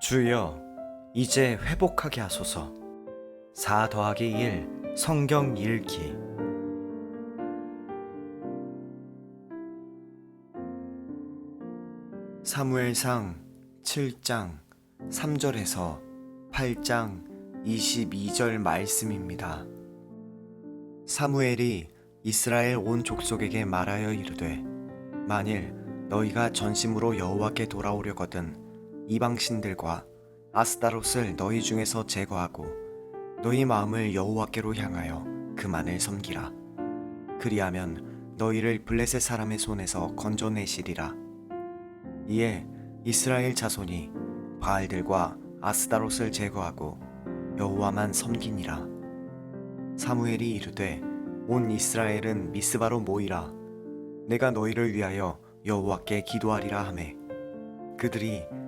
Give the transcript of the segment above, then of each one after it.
주여, 이제 회복하게 하소서. 4 더하기 1 성경 읽기. 사무엘상 7장 3절에서 8장 22절 말씀입니다. 사무엘이 이스라엘 온 족속에게 말하여 이르되 만일 너희가 전심으로 여호와께 돌아오려거든 이방 신들과 아스타롯을 너희 중에서 제거하고 너희 마음을 여호와께로 향하여 그만을 섬기라. 그리하면 너희를 블레셋 사람의 손에서 건져내시리라. 이에 이스라엘 자손이 바알들과 아스타롯을 제거하고 여호와만 섬기니라. 사무엘이 이르되 온 이스라엘은 미스바로 모이라. 내가 너희를 위하여 여호와께 기도하리라 하매. 그들이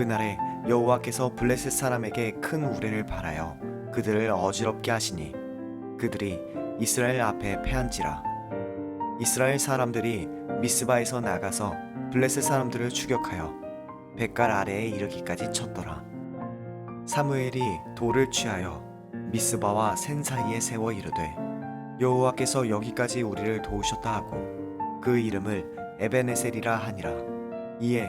그날에 여호와께서 블레셋 사람에게 큰 우레를 발하여 그들을 어지럽게 하시니 그들이 이스라엘 앞에 패한지라. 이스라엘 사람들이 미스바에서 나가서 블레셋 사람들을 추격하여 백갈 아래에 이르기까지 쳤더라. 사무엘이 돌을 취하여 미스바와 센 사이에 세워 이르되 여호와께서 여기까지 우리를 도우셨다 하고 그 이름을 에베네셀이라 하니라. 이에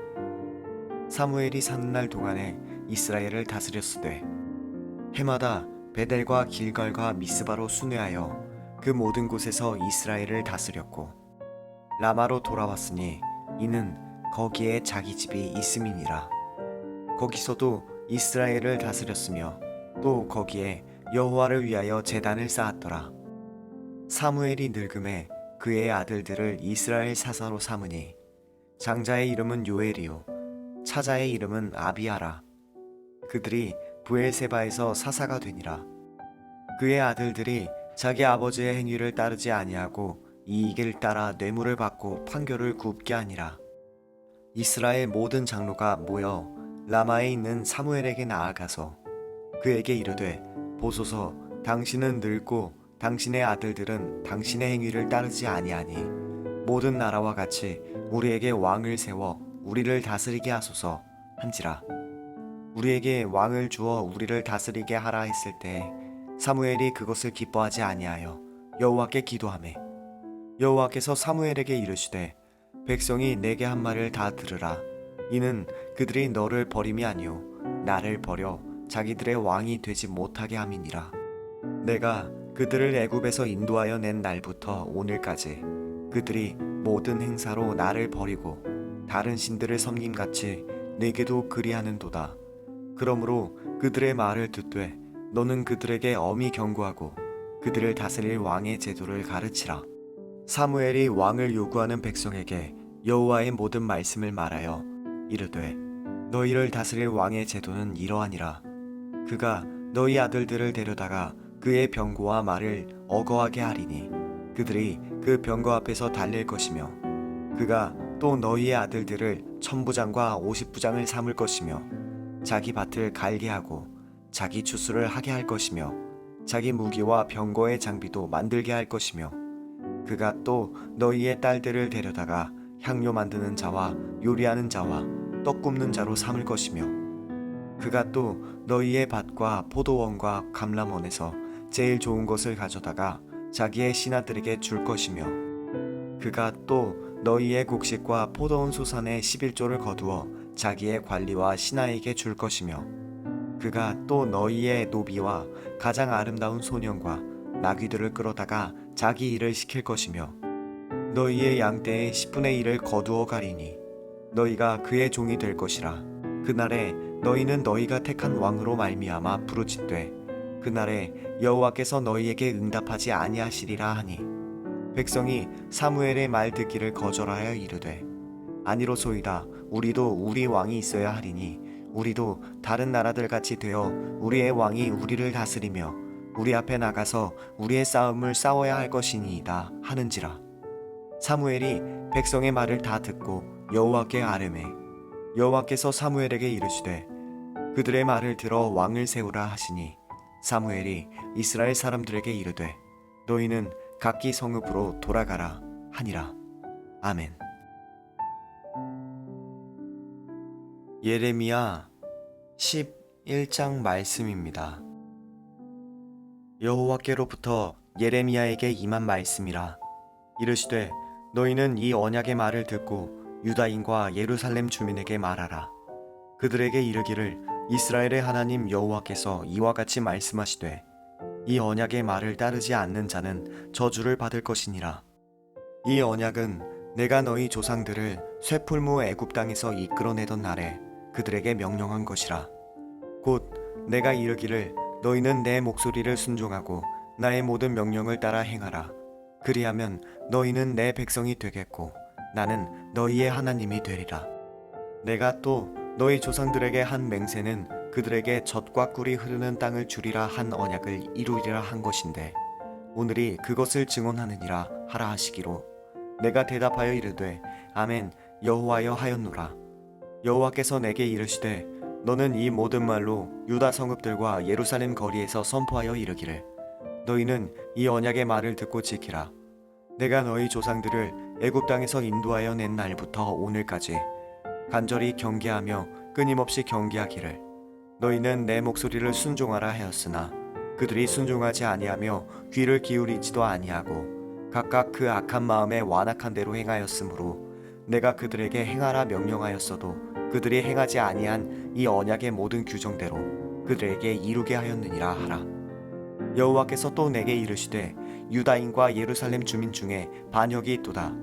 사무엘이 사는 날 동안에 이스라엘을 다스렸으되 해마다 베델과 길갈과 미스바로 순회하여 그 모든 곳에서 이스라엘을 다스렸고 라마로 돌아왔으니 이는 거기에 자기 집이 있음이니라. 거기서도 이스라엘을 다스렸으며 또 거기에 여호와를 위하여 제단을 쌓았더라. 사무엘이 늙음에 그의 아들들을 이스라엘 사사로 삼으니 장자의 이름은 요엘이요 차자의 이름은 아비아라. 그들이 부엘세바에서 사사가 되니라. 그의 아들들이 자기 아버지의 행위를 따르지 아니하고 이익을 따라 뇌물을 받고 판결을 굽게 하니라. 이스라엘 모든 장로가 모여 라마에 있는 사무엘에게 나아가서 그에게 이르되 보소서 당신은 늙고 당신의 아들들은 당신의 행위를 따르지 아니하니 모든 나라와 같이 우리에게 왕을 세워 우리를 다스리게 하소서 한지라. 우리에게 왕을 주어 우리를 다스리게 하라 했을 때 사무엘이 그것을 기뻐하지 아니하여 여호와께 기도하매 여호와께서 사무엘에게 이르시되 백성이 내게 한 말을 다 들으라. 이는 그들이 너를 버림이 아니요 나를 버려 자기들의 왕이 되지 못하게 함이니라. 내가 그들을 애굽에서 인도하여 낸 날부터 오늘까지 그들이 모든 행사로 나를 버리고 다른 신들을 섬김같이 내게도 그리하는도다. 그러므로 그들의 말을 듣되 너는 그들에게 엄히 경고하고 그들을 다스릴 왕의 제도를 가르치라. 사무엘이 왕을 요구하는 백성에게 여호와의 모든 말씀을 말하여 이르되 너희를 다스릴 왕의 제도는 이러하니라. 그가 너희 아들들을 데려다가 그의 병고와 말을 어거하게 하리니 그들이 그 병거 앞에서 달릴 것이며 그가 또 너희의 아들들을 천부장과 오십부장을 삼을 것이며 자기 밭을 갈게 하고 자기 추수를 하게 할 것이며 자기 무기와 병거의 장비도 만들게 할 것이며 그가 또 너희의 딸들을 데려다가 향료 만드는 자와 요리하는 자와 떡 굽는 자로 삼을 것이며 그가 또 너희의 밭과 포도원과 감람원에서 제일 좋은 것을 가져다가 자기의 신하들에게 줄 것이며 그가 또 너희의 곡식과 포도원 소산의 11조를 거두어 자기의 관리와 신하에게 줄 것이며 그가 또 너희의 노비와 가장 아름다운 소년과 나귀들을 끌어다가 자기 일을 시킬 것이며 너희의 양떼의 10분의 1을 거두어 가리니 너희가 그의 종이 될 것이라. 그날에 너희는 너희가 택한 왕으로 말미암아 부르짖되 그날에 여호와께서 너희에게 응답하지 아니하시리라 하니 백성이 사무엘의 말 듣기를 거절하여 이르되 아니로소이다 우리도 우리 왕이 있어야 하리니 우리도 다른 나라들 같이 되어 우리의 왕이 우리를 다스리며 우리 앞에 나가서 우리의 싸움을 싸워야 할 것이니이다 하는지라. 사무엘이 백성의 말을 다 듣고 여호와께 아뢰매 여호와께서 사무엘에게 이르시되 그들의 말을 들어 왕을 세우라 하시니 사무엘이 이스라엘 사람들에게 이르되 너희는 각기 성읍으로 돌아가라 하니라. 아멘. 예레미야 11장 말씀입니다. 여호와께로부터 예레미야에게 임한 말씀이라. 이르시되 너희는 이 언약의 말을 듣고 유다인과 예루살렘 주민에게 말하라. 그들에게 이르기를 이스라엘의 하나님 여호와께서 이와 같이 말씀하시되 이 언약의 말을 따르지 않는 자는 저주를 받을 것이니라. 이 언약은 내가 너희 조상들을 쇠풀무 애굽 땅에서 이끌어내던 날에 그들에게 명령한 것이라. 곧 내가 이르기를 너희는 내 목소리를 순종하고 나의 모든 명령을 따라 행하라. 그리하면 너희는 내 백성이 되겠고 나는 너희의 하나님이 되리라. 내가 또 너희 조상들에게 한 맹세는 그들에게 젖과 꿀이 흐르는 땅을 주리라 한 언약을 이루리라 한 것인데 오늘이 그것을 증언하느니라 하라 하시기로 내가 대답하여 이르되 아멘 여호와여 하였노라. 여호와께서 내게 이르시되 너는 이 모든 말로 유다 성읍들과 예루살렘 거리에서 선포하여 이르기를 너희는 이 언약의 말을 듣고 지키라. 내가 너희 조상들을 애굽 땅에서 인도하여 낸 날부터 오늘까지 간절히 경계하며 끊임없이 경계하기를 너희는 내 목소리를 순종하라 하였으나 그들이 순종하지 아니하며 귀를 기울이지도 아니하고 각각 그 악한 마음에 완악한 대로 행하였으므로 내가 그들에게 행하라 명령하였어도 그들이 행하지 아니한 이 언약의 모든 규정대로 그들에게 이루게 하였느니라 하라. 여호와께서 또 내게 이르시되 유다인과 예루살렘 주민 중에 반역이 있도다.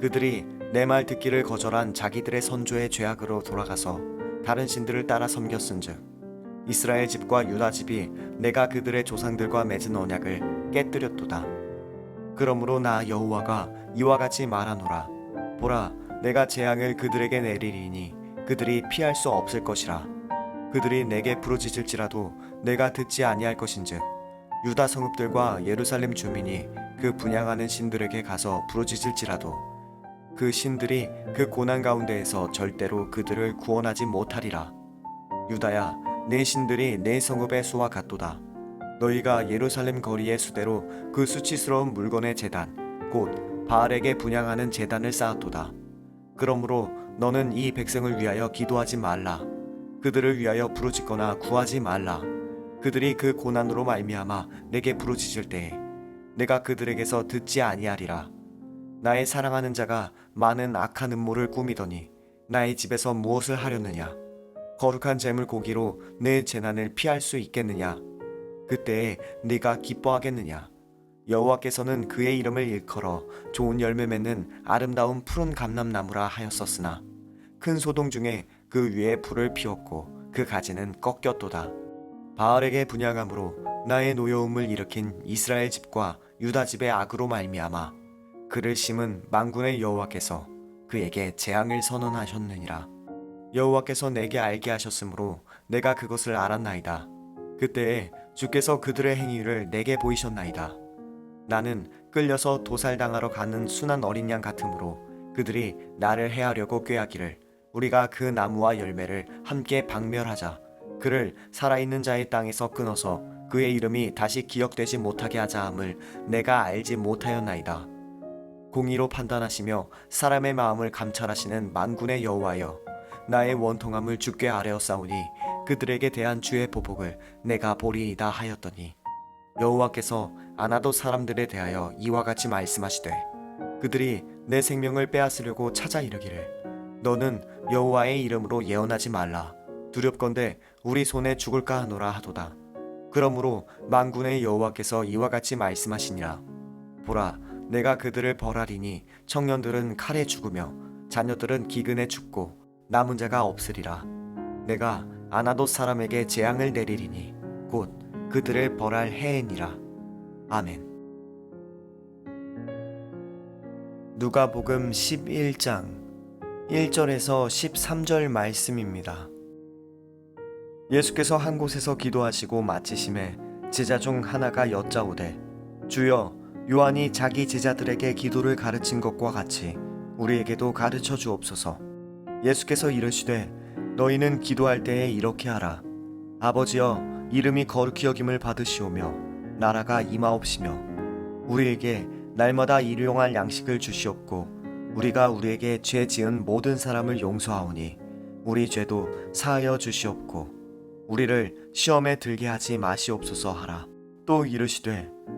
그들이 내 말 듣기를 거절한 자기들의 선조의 죄악으로 돌아가서 다른 신들을 따라 섬겼은즉 이스라엘 집과 유다 집이 내가 그들의 조상들과 맺은 언약을 깨뜨렸도다. 그러므로 나 여호와가 이와 같이 말하노라. 보라 내가 재앙을 그들에게 내리리니 그들이 피할 수 없을 것이라. 그들이 내게 부르짖을지라도 내가 듣지 아니할 것인즉 유다 성읍들과 예루살렘 주민이 그 분양하는 신들에게 가서 부르짖을지라도 그 신들이 그 고난 가운데에서 절대로 그들을 구원하지 못하리라. 유다야 내 신들이 내 성읍의 수와 같도다. 너희가 예루살렘 거리의 수대로 그 수치스러운 물건의 재단 곧 바알에게 분양하는 재단을 쌓았도다. 그러므로 너는 이 백성을 위하여 기도하지 말라. 그들을 위하여 부르짖거나 구하지 말라. 그들이 그 고난으로 말미암아 내게 부르짖을 때에 내가 그들에게서 듣지 아니하리라 나의 사랑하는 자가 많은 악한 음모를 꾸미더니 나의 집에서 무엇을 하려느냐? 거룩한 재물 고기로 내 재난을 피할 수 있겠느냐? 그때에 네가 기뻐하겠느냐? 여호와께서는 그의 이름을 일컬어 좋은 열매 맺는 아름다운 푸른 감람나무라 하였었으나 큰 소동 중에 그 위에 불을 피웠고 그 가지는 꺾였도다. 바알에게 분양함으로 나의 노여움을 일으킨 이스라엘 집과 유다 집의 악으로 말미암아 그를 심은 만군의 여호와께서 그에게 재앙을 선언하셨느니라. 여호와께서 내게 알게 하셨으므로 내가 그것을 알았나이다. 그때에 주께서 그들의 행위를 내게 보이셨나이다. 나는 끌려서 도살당하러 가는 순한 어린 양 같으므로 그들이 나를 해하려고 꾀하기를 우리가 그 나무와 열매를 함께 박멸하자 그를 살아있는 자의 땅에서 끊어서 그의 이름이 다시 기억되지 못하게 하자 함을 내가 알지 못하였나이다. 공의로 판단하시며 사람의 마음을 감찰하시는 만군의 여호와여 나의 원통함을 주께 아뢰었사오니 그들에게 대한 주의 보복을 내가 보리이다 하였더니 여호와께서 아나도 사람들에 대하여 이와 같이 말씀하시되 그들이 내 생명을 빼앗으려고 찾아 이르기를 너는 여호와의 이름으로 예언하지 말라. 두렵건대 우리 손에 죽을까 하노라 하도다. 그러므로 만군의 여호와께서 이와 같이 말씀하시니라. 보라 내가 그들을 벌하리니 청년들은 칼에 죽으며 자녀들은 기근에 죽고 남은 자가 없으리라. 내가 아나도 사람에게 재앙을 내리리니 곧 그들을 벌할 해이니라. 아멘. 누가복음 11장 1절에서 13절 말씀입니다. 예수께서 한 곳에서 기도하시고 마치심에 제자 중 하나가 여짜오되 주여 요한이 자기 제자들에게 기도를 가르친 것과 같이 우리에게도 가르쳐 주옵소서. 예수께서 이르시되 너희는 기도할 때에 이렇게 하라. 아버지여 이름이 거룩히 여김을 받으시오며 나라가 임하옵시며 우리에게 날마다 일용할 양식을 주시옵고 우리가 우리에게 죄 지은 모든 사람을 용서하오니 우리 죄도 사하여 주시옵고 우리를 시험에 들게 하지 마시옵소서 하라. 또 이르시되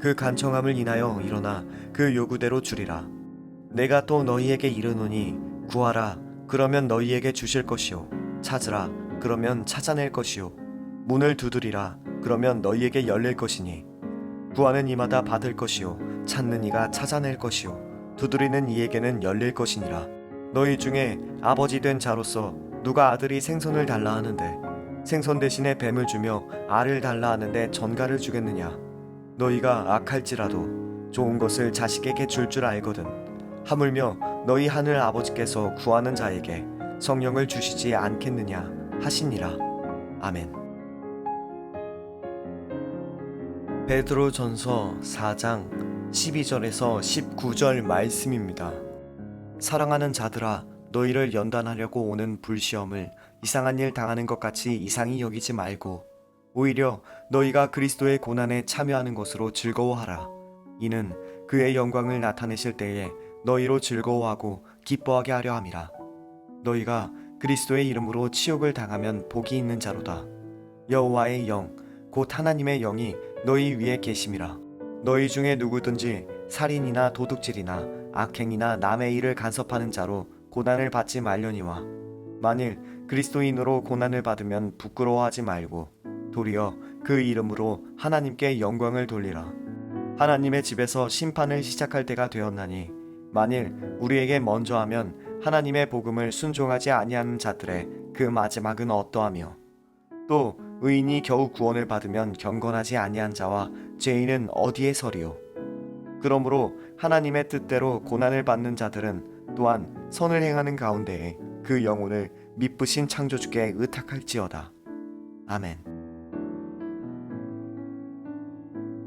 그 간청함을 인하여 일어나 그 요구대로 주리라. 내가 또 너희에게 이르노니 구하라. 그러면 너희에게 주실 것이요. 찾으라. 그러면 찾아낼 것이요. 문을 두드리라. 그러면 너희에게 열릴 것이니. 구하는 이마다 받을 것이요. 찾는 이가 찾아낼 것이요. 두드리는 이에게는 열릴 것이니라. 너희 중에 아버지 된 자로서 누가 아들이 생선을 달라 하는데 생선 대신에 뱀을 주며 알을 달라 하는데 전갈을 주겠느냐 너희가 악할지라도 좋은 것을 자식에게 줄줄 알거든. 하물며 너희 하늘 아버지께서 구하는 자에게 성령을 주시지 않겠느냐 하시니라. 아멘. 베드로 전서 4장 12절에서 19절 말씀입니다. 사랑하는 자들아 너희를 연단하려고 오는 불시험을 이상한 일 당하는 것 같이 이상히 여기지 말고 오히려 너희가 그리스도의 고난에 참여하는 것으로 즐거워하라. 이는 그의 영광을 나타내실 때에 너희로 즐거워하고 기뻐하게 하려 함이라. 너희가 그리스도의 이름으로 치욕을 당하면 복이 있는 자로다. 여호와의 영, 곧 하나님의 영이 너희 위에 계심이라. 너희 중에 누구든지 살인이나 도둑질이나 악행이나 남의 일을 간섭하는 자로 고난을 받지 말려니와 만일 그리스도인으로 고난을 받으면 부끄러워하지 말고 도리어 그 이름으로 하나님께 영광을 돌리라. 하나님의 집에서 심판을 시작할 때가 되었나니 만일 우리에게 먼저 하면 하나님의 복음을 순종하지 아니하는 자들의 그 마지막은 어떠하며? 또 의인이 겨우 구원을 받으면 경건하지 아니한 자와 죄인은 어디에 서리요? 그러므로 하나님의 뜻대로 고난을 받는 자들은 또한 선을 행하는 가운데에 그 영혼을 미쁘신 창조주께 의탁할지어다. 아멘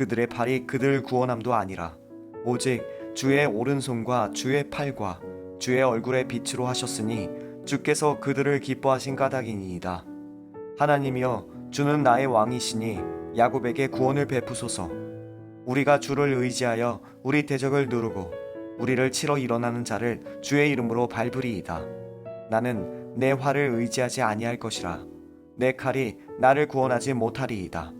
그들의 팔이 그들 구원함도 아니라 오직 주의 오른손과 주의 팔과 주의 얼굴의 빛으로 하셨으니 주께서 그들을 기뻐하신 까닭이니이다. 하나님이여 주는 나의 왕이시니 야곱에게 구원을 베푸소서. 우리가 주를 의지하여 우리 대적을 누르고 우리를 치러 일어나는 자를 주의 이름으로 밟으리이다. 나는 내 활을 의지하지 아니할 것이라. 내 칼이 나를 구원하지 못하리이다.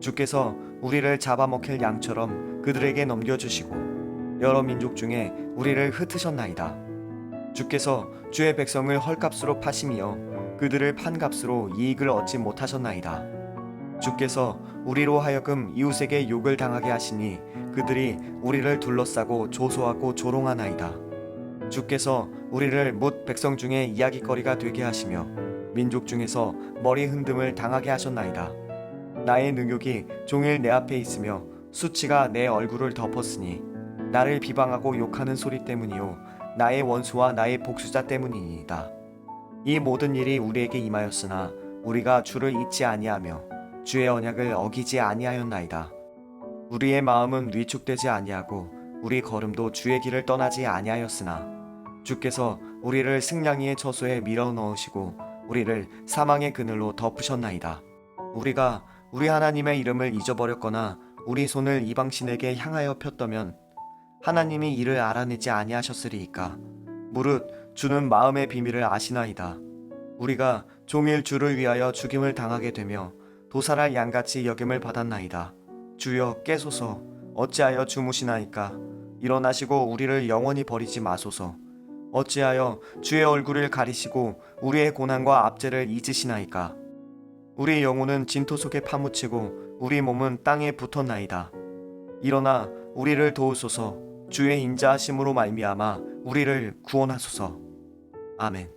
주께서 우리를 잡아먹힐 양처럼 그들에게 넘겨주시고 여러 민족 중에 우리를 흩으셨나이다. 주께서 주의 백성을 헐값으로 파심이여 그들을 판값으로 이익을 얻지 못하셨나이다. 주께서 우리로 하여금 이웃에게 욕을 당하게 하시니 그들이 우리를 둘러싸고 조소하고 조롱하나이다. 주께서 우리를 뭇 백성 중에 이야기거리가 되게 하시며 민족 중에서 머리 흔듦을 당하게 하셨나이다. 나의 능욕이 종일 내 앞에 있으며 수치가 내 얼굴을 덮었으니 나를 비방하고 욕하는 소리 때문이요 나의 원수와 나의 복수자 때문이니이다. 이 모든 일이 우리에게 임하였으나 우리가 주를 잊지 아니하며 주의 언약을 어기지 아니하였나이다. 우리의 마음은 위축되지 아니하고 우리 걸음도 주의 길을 떠나지 아니하였으나 주께서 우리를 승냥이의 처소에 밀어 넣으시고 우리를 사망의 그늘로 덮으셨나이다. 우리가 우리 하나님의 이름을 잊어버렸거나 우리 손을 이방신에게 향하여 폈다면 하나님이 이를 알아내지 아니하셨으리이까 무릇 주는 마음의 비밀을 아시나이다. 우리가 종일 주를 위하여 죽임을 당하게 되며 도살할 양같이 여김을 받았나이다. 주여 깨소서 어찌하여 주무시나이까 일어나시고 우리를 영원히 버리지 마소서 어찌하여 주의 얼굴을 가리시고 우리의 고난과 압제를 잊으시나이까 우리 영혼은 진토 속에 파묻히고 우리 몸은 땅에 붙었나이다. 일어나 우리를 도우소서. 주의 인자하심으로 말미암아 우리를 구원하소서. 아멘